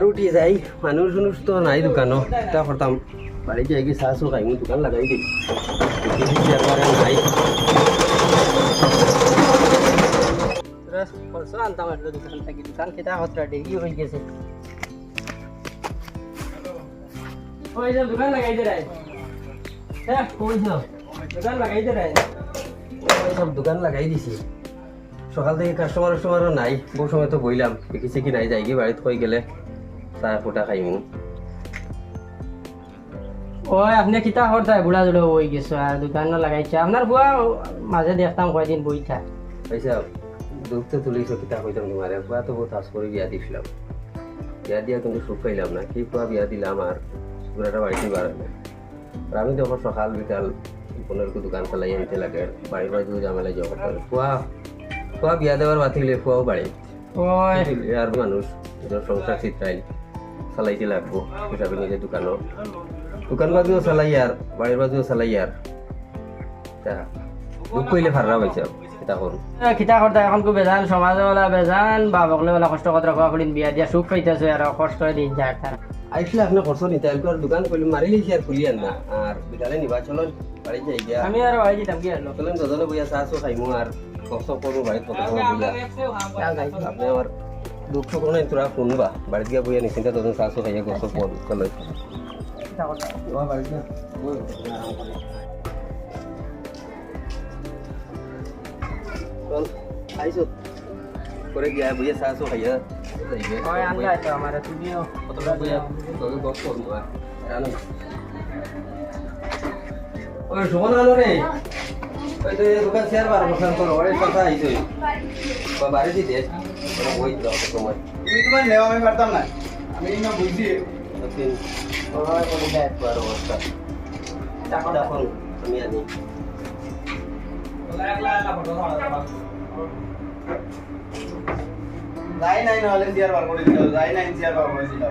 আর উঠি যাই মানুষ মানুষ তো নাই দোকানও এটা করতাম বাড়ি যাই কি চো খাইমু দোকান লাগাই দিই নাই দোকান দোকান দোকান দোকান দোকান দিছি সকাল থেকে কাস্টমার নাই বহু সময় তো বইলাম দেখিছে কি নাই যাই কি বাড়িতে কই গেলে চাহ ফুটা খাইমু ওই আপনি কিতা হরতায় বুড়া জুড়ে হয়ে গেছে আর দোকান লাগাইছে। আপনার বুয়া মাঝে দেখতাম কয়দিন বই থাক পয়সা দুঃখ তো তুলিছ কিতা কইতাম তোমার একবার তো বহুত আশ করে বিয়া দিছিলাম বিয়া দিয়া কিন্তু সুখ পাইলাম না কি কোয়া বিয়া দিলাম আর সুরাটা বাড়িতে বার না আর আমি তখন সকাল বিকাল পনেরো দোকান চালাই আনতে লাগে। বাড়ির বাড়ি ঝামেলা যাওয়া করতে হবে কোয়া কোয়া বিয়া দেওয়ার বাতিলে কোয়াও বাড়ি ওই আর মানুষ নিজের সংসার চিত্রাইল চালাইতে লাগবো হিসাবে নিজের দোকানও দোকান বাজুও চালাই আর বাড়ির বাজুও চালাই আর তা দুঃখ কইলে ফাররা পাইছে এটা করুন কিতা করতা এখন কো বেজান সমাজে ওলা বেজান বাবকলে ওলা কষ্ট কথা রাখা পড়িন বিয়া দিয়া সুখ পাইতেছে আর কষ্ট দিন যায় তারা আইসলে আপনি খরচ নিতে আর দোকান করলে মারি লিখি আর খুলি আর না আর বিকালে নিবা চলুন বাড়ি যাই গিয়া আমি আর দিতাম কি আর চলুন দুজনে বইয়া চাহ চো খাইমু আর কষ্ট করব বাড়িতে কত বইয়া আপনি আমার দুঃখ কোনো নাই তোরা শুনবা। বাড়িতে গিয়া বইয়া নিশ্চিন্তা চাহ চো খাইয়া গছ আইসো করে গিয়া বইয়া চো খাইয়া আনলাই তো আমার তুমিও। কতটা বইয়া তোকে গছ ওই আলো রে ওই তো দোকান শেয়ার বার বসান করো ওই কথা আইছো বা বাড়ি দিতে ওই দাও তোমার তুমি তোমার নেওয়া আমি পারতাম না। আমি না বুঝছি। তিন ওই বলে দেয় একবার অবস্থা। তখন আমি আনি। যাই নাই নহলে চেয়ার বার করে দিল যাই নাই চেয়ার বার করে দিল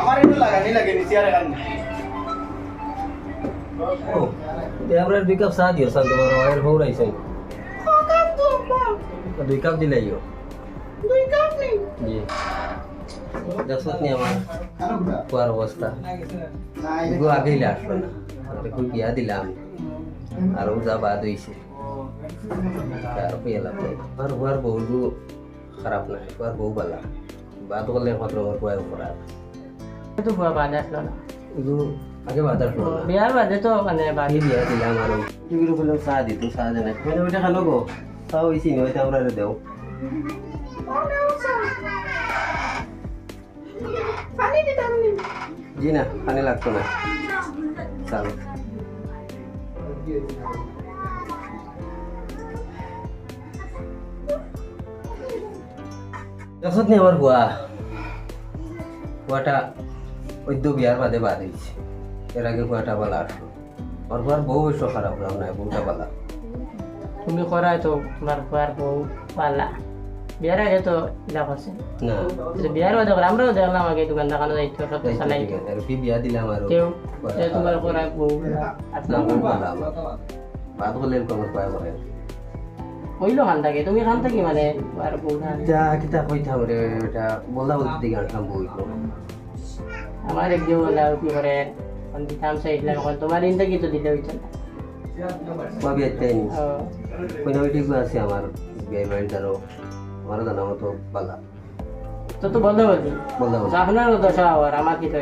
আমার একটু লাগানি চেয়ার এখান ও আমরা দুই কাপ চা দিও সান তোমার হৌ রাইছে। দুই কাপ দিলাই জি দেখছত নি আমার না এখন বিয়া দিলাম। আর যা বাদ হয়েছে আর আর হওয়ার বউগুলো খারাপ নাই হওয়ার বউ বালা। বাদ করলে মাত্র আমার বয় খারাপ তো বুয়া বাদে আসলো না এগুলো আগে বাদ আসলো না বিয়ার বাদে তো মানে বাড়ি বাকি বিয়া দিলাম আর এগুলো বলে চাহ দিত চাহ জানাই মানে ওইটা খালো গো চাহ হয়েছি নি ওইটা আমরা দেও জি না পানি লাগতো না চাল যখন নি আমার বুয়া বুয়াটা ওই দু বিয়ার বাদে বাদ হয়েছে। এর আগে বুয়াটা বালা আসলো আমার বুয়ার বউ অবশ্য খারাপ নাম নাই বউটা বালা তুমি করাই তো তোমার বুয়ার বউ পালা। বিয়ার আগে তো যা করছে না। তো বিয়ার বাদে আমরাও দেখলাম আগে দোকান দেখানো যাইতো সব চালাই আছে আর কি বিয়া দিলাম আর? কেউ তোমার করাই বউ নাম বালা বাদ এরকম আমার বুয়া করে হইল খান থাকে। তুমি খান থাকি মানে? আর বউ যা কিতা কইতাম রে? এটা বললা বলতে দিকে আনতাম বইলো আমার একদিন বলে আর কি করে এখন দিতাম চাইছিলাম এখন তোমার ইনটা কি তো দিতে নি? ও, কইনা ওইটি আছে আমার বিয়ে বাড়ি তারও জানা মতো বালা। তো তো বলতে বলছি আপনার দশা হওয়ার আমার কি তো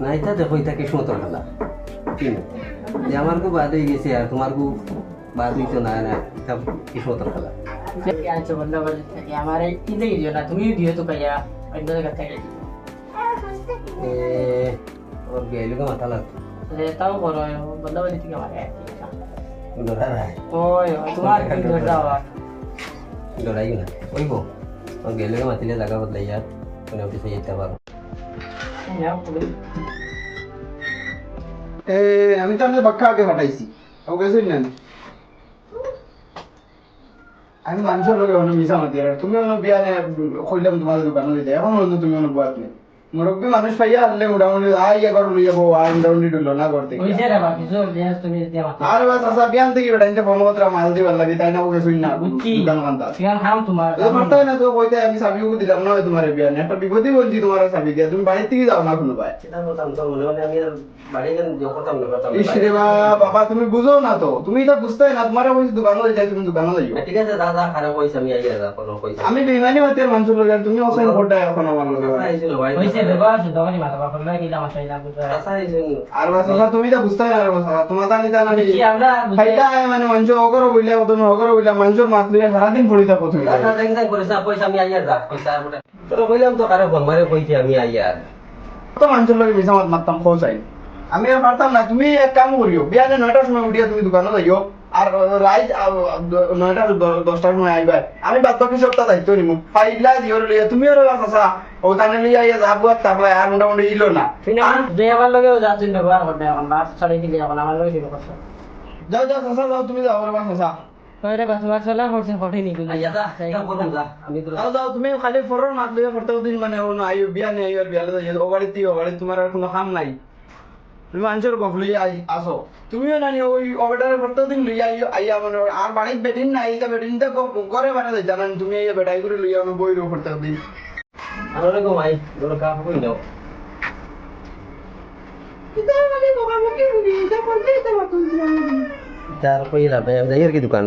না এটা দেখো এটা কিসমত খেলা। যে আমার কু বাদ হয়ে গেছে আর তোমার কু বাদ হইতো না না এটা কিসমত খেলা? আচ্ছা বলতে বলছি আমার এই দিও না? তুমিও দিও তো কাইয়া অন্য জায়গা থেকে। তোমার হওয়ার ডরাই না ওইব ওর বিয়ে লোক মাতিলে জায়গা বদলাইয়া কোনো অফিসে যেতে পারো এ আমি তো বাক্কা আগে পাঠাইছি ও গেছে না আমি মানুষের লোক এখন মিশা মাতি তুমি বিয়া কইলাম তোমাদের দোকানে দিতে এখন তুমি বুয়াত নেই মুরব্বী মানুষ পাইয়া আনলে মোটামুটি আই একবার লইয়া বউ আর মোটামুটি ঢুকলো না থেকে। হইছে রে তুমি আর বাস আসা বিয়ান থেকে বেটা ইনতে ফোন মাল দিবার লাগে তাই না ওকে শুন না দোকান তোমার? তো না তো কইতে আমি সাবি ওকে দিলাম না তোমার বিয়ান একটা বিপদই বলছি তোমার সাবি দিয়া তুমি বাড়ি থেকে যাও না কোনো ভাই সেটা বলতাম তো মনে মনে আমি বাড়ি গেলে করতাম না করতাম ইস রে বাবা তুমি বুঝো না তো তুমি এটা বুঝতে না তোমার কইছি দোকানে যাই তুমি দোকানে যাইও। ঠিক আছে দাদা খারাপ কইছে আমি আইয়া যা কোনো কইছে আমি বেমানি মাতের মানুষ লোক তুমি অসম কোটা এখন আমার লগে। হইছে তুমি এটা বুঝতে তোমার জানি। তা না কি মানে মানুষ অগর বইলা তুমি অগর বইলা মানুষের মাছ লইয়া সারাদিন পড়ে থাকো তুমি। দাদা দেখ দেখ করিস না পয়সা আমি আইয়া যা পয়সা আর বলে তো তো কারে ফোন মারে কইছে আমি আইয়া কত মানুষের লগে মিশা মাত মারতাম খোঁজ আমি আর পারতাম না তুমি এক কাম করিও বিয়ানে নয়টার সময় উঠিয়া তুমি দোকানে যাইও। আর রাইট নয়টা দশটার সময় আইবা। আমি বাদ বাকি সপ্তাহ দায়িত্ব নিমু। ফাইলা দিও লইয়া তুমি আর আসা ওখানে লিয়া ইয়া যাব তারপরে আর মোটামুটি ইলো না। ফিনা দুই আমার লগেও যাচ্ছেন ব্যবহার করতে এখন বাস ছাড়াই দিলে এখন আমার লগে শুরু করছে যাও যাও সসা যাও তুমি যাও বাস সসা কইরে বাস বাস চলা করছে কঠিন নিকুল আইয়া যা এটা করুন যা আমি তো যাও যাও তুমি খালি ফরর মাত লইয়া করতে দিন মানে ও না আইও বিয়ানে আইও আর বিয়ালে যাইও। ও তোমার আর কোনো কাম নাই। তুমি মানুষের গফ লইয়া আই আসো তুমিও নানি ওই অবেটারে করতে দিন লইয়া আইও আইয়া মানে আর বাড়িতে বেদিন নাই তা বেদিনটা করে বানা যাই জানান তুমি আইয়া বেটাই করে লইয়া আমি বই রো করতে দিন আরে গো মাই বলো কা কই দাও তার কইলা বে যাইর কি দোকান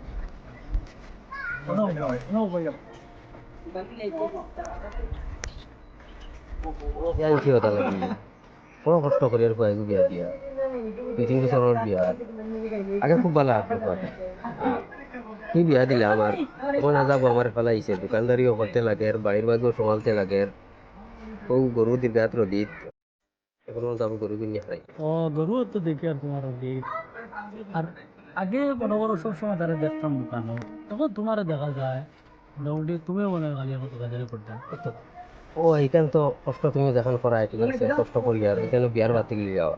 No, no, no, voy a. Yan siya talaga. কোনো কষ্ট করি আর কয়েক বিয়া দিয়া দুই তিন বছরের বিয়া আগে খুব ভালো আসলো কি বিয়া দিলে আমার তখন আজাব আমার ফেলাইছে দোকানদারিও করতে লাগে আর বাড়ির বাগেও সমালতে লাগে ও গরু দীর্ঘাত রদিত এখন আমি গরু কিনে হারাই ও গরু তো দেখি আর তোমার দিক আর আগে বড় বড় সব সময় তারা দেখতাম দোকানে তখন তোমার দেখা যায় মোটামুটি তুমিও মনে হয় খালি এখন দোকানদারি করতে ও এইখান তো কষ্ট তুমি দেখান করা ঠিক আছে কষ্ট করি আর এখানে বিয়ার বাতি গেলে যাওয়া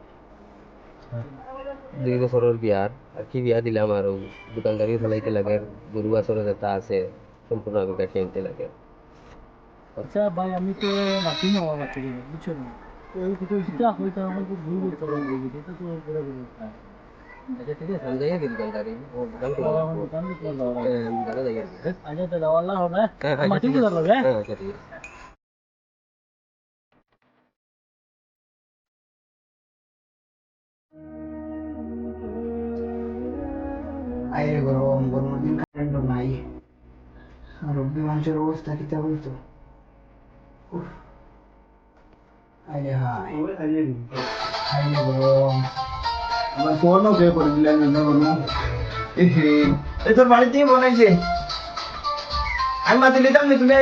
দুই বছরের বিয়ার আর কি বিয়া দিলাম আর ও দোকানদারি ফেলাইতে লাগে গরু বাছরে যেটা আছে সম্পূর্ণ আগে কাটিয়ে আনতে লাগে। আচ্ছা ভাই আমি তো মাতি না আমার বুঝছ না? এটা হয়তো আমার খুব ভুল করতে পারব এটা তো পুরো ভুল আচ্ছা ঠিক আছে আমি যাই আগে দোকানদারি ও দোকান থেকে আমার দোকান থেকে দাও হ্যাঁ, আমি দোকানে যাই আগে হ্যাঁ আচ্ছা তো দাও আল্লাহ হবে হ্যাঁ, হ্যাঁ, মাটি ঠিক কি আছে। দাও হবে হ্যাঁ আচ্ছা ঠিক আছে আইরে গরম গরম দিন কারেন্ট নাই আর রব্বি মানুষের অবস্থা কিতা বলতো উফ। আইরে হাই আইরে গরম আমার ফোনও কে করে না তোর আমি মাতি লিতাম নি, তুমি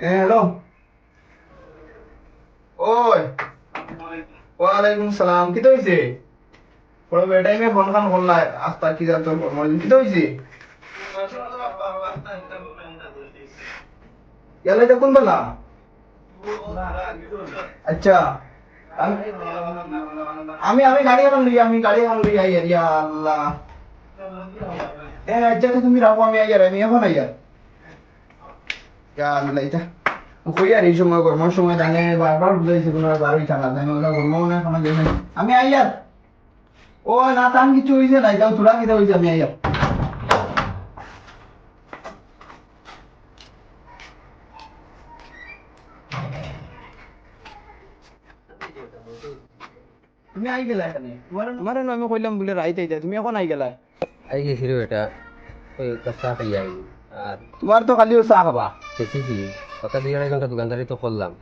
হ্যালো। ওই, ওয়ালাইকুম সালাম, কি বড় বেটাই মে ফোন খান করলা, আস্তা কি জানতো মর্দিন কি ইয়ালে কোন বেলা? আচ্ছা। আমি আমি গাড়ি এখন লই, আমি গাড়ি এখন লই আই ইয়া আল্লাহ। এ আচ্ছা তো তুমি রাখো, আমি সময় গরমের সময় জানে, বারবার বুঝাইছে কোনো না কোনো আমি আইয়ার ও, না তাম কিছু হইছে নাই তাও তোরা কিটা হইছে, আমি আইয়ার তুমি আই গেলা এখানে। তোমার তোমার আমি কইলাম বলে রাইতে আইতা তুমি এখন আই গেলা। আই গেছিল এটা ওই কাঁচা খাই আই আর তোমার তো খালি চা খাবা। বেশিছি কথা দুই আড়াই ঘণ্টা দোকানদারি তো করলাম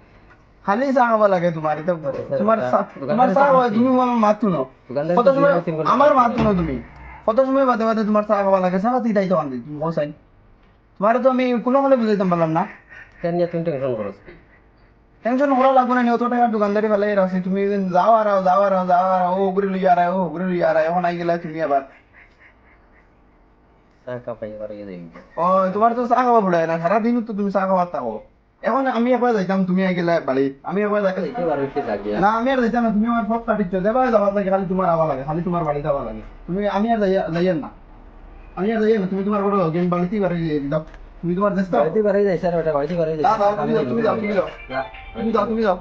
খালি চা খাব লাগে তোমাৰ চা- দোকানদাৰে তোমাৰ চা খাব- তুমি মোৰ মাতটো ন। কত সময় আমার মাত তুমি। কত সময় বাদে বাদে তোমার চা খাওয়া লাগে। চা খাতে দায়িত্ব কান্দি তুমি বসাই তোমার তো আমি কোনো ফলে বুঝাইতাম পারলাম না। কেন তুমি টেনশন করো টেনশন করা লাগবে না অত টাকার দোকানদারি ফেলে রাখছি তুমি যাও আর যাও আর যাও আর ও ঘুরে লইয়া আর ও ঘুরে লইয়া আর এখন আই গেলা তুমি আবার ও তোমার তো চা খাওয়া পড়ে না সারাদিন তো তুমি চা খাওয়া থাকো এখন আমি একবার যাইতাম তুমি আই গেলা বাড়ি আমি একবার না আমি আর যাইতাম না তুমি আমার সব কাটিচ্ছ দেবা যাওয়া লাগে খালি তোমার আওয়া লাগে খালি তোমার বাড়ি যাওয়া লাগে তুমি আমি আর যাইয়া যাইয়েন না আমি আর যাইয়েন না তুমি তোমার বড় গেম বাড়িতেই বাড়ি দাও তুমি তোমার দেশ বাড়িতে বাড়ি যাই স্যার ওটা বাড়িতে বাড়ি যাই তুমি যাও, তুমি যাও, তুমি যাও। তুমি যাও তুমি যাও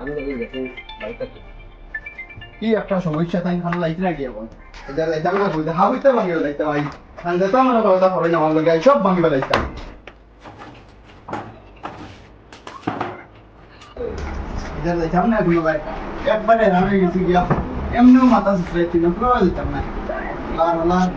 কি একটা সমস্যা তাই ভালো লাগছে নাকি এখন। এটা যাইতাম না বলতে হাউইতে ভাঙিয়ে লাইতে ভাই আমি যেতাম না কথা না আমার লগে সব ভাঙিয়ে লাইতাম এটা যাইতাম না কোনো ভাই। একবারে আমি গেছি গিয়া। এমনিও মাথা স্প্রে ছিল পুরো যাইতাম না। লার লার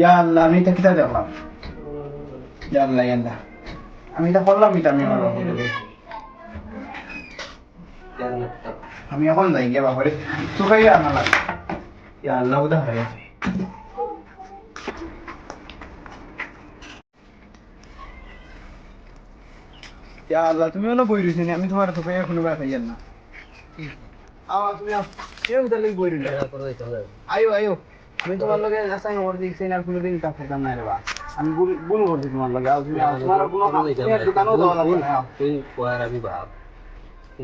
ইয়া আল্লাহ আমি এটা কিটা দেখলাম ইয়া আল্লাহ ইয়া আল্লাহ আমি এটা করলাম এটা আমি আমার। আমি এখন যাই গিয়ে বাপরে। তোকে আনা লাগে। ইয়া আল্লাহ বোধ হয়ে গেছে। ইয়া আল্লাহ তুমি অন্য বই রয়েছি আমি তোমার তোকে কোনো ব্যাপার ইয়া না। আওয়া তুমি কেউ তাহলে বই রইলে। আয়ো আয়ো। আমি তোমার লগে আসাই আমার দিক সেই না কোনোদিন কাজ করতাম না রে বা আমি ভুল করছি তোমার লগে আও তুমি কোনো কাম তুমি আর দোকানও লাগবে না। তুই কোয়ার আমি ভাব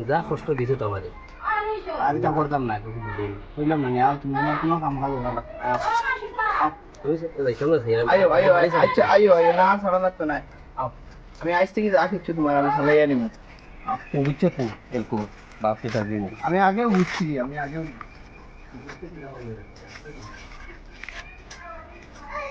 যা কষ্ট দিছো তোমারে। আর এটা করতাম না কিছু ভুল। বুঝলাম না আও তুমি আমার কোনো কাম কাজ না। আয়ো আয়ো আচ্ছা আয়ো আয়ো না ছাড়া লাগতো না। আমি আজ থেকে যা কিছু তোমার আমি চালাই আনিব বুঝছ তো? বাপ সেটা আমি বুঝছি আমি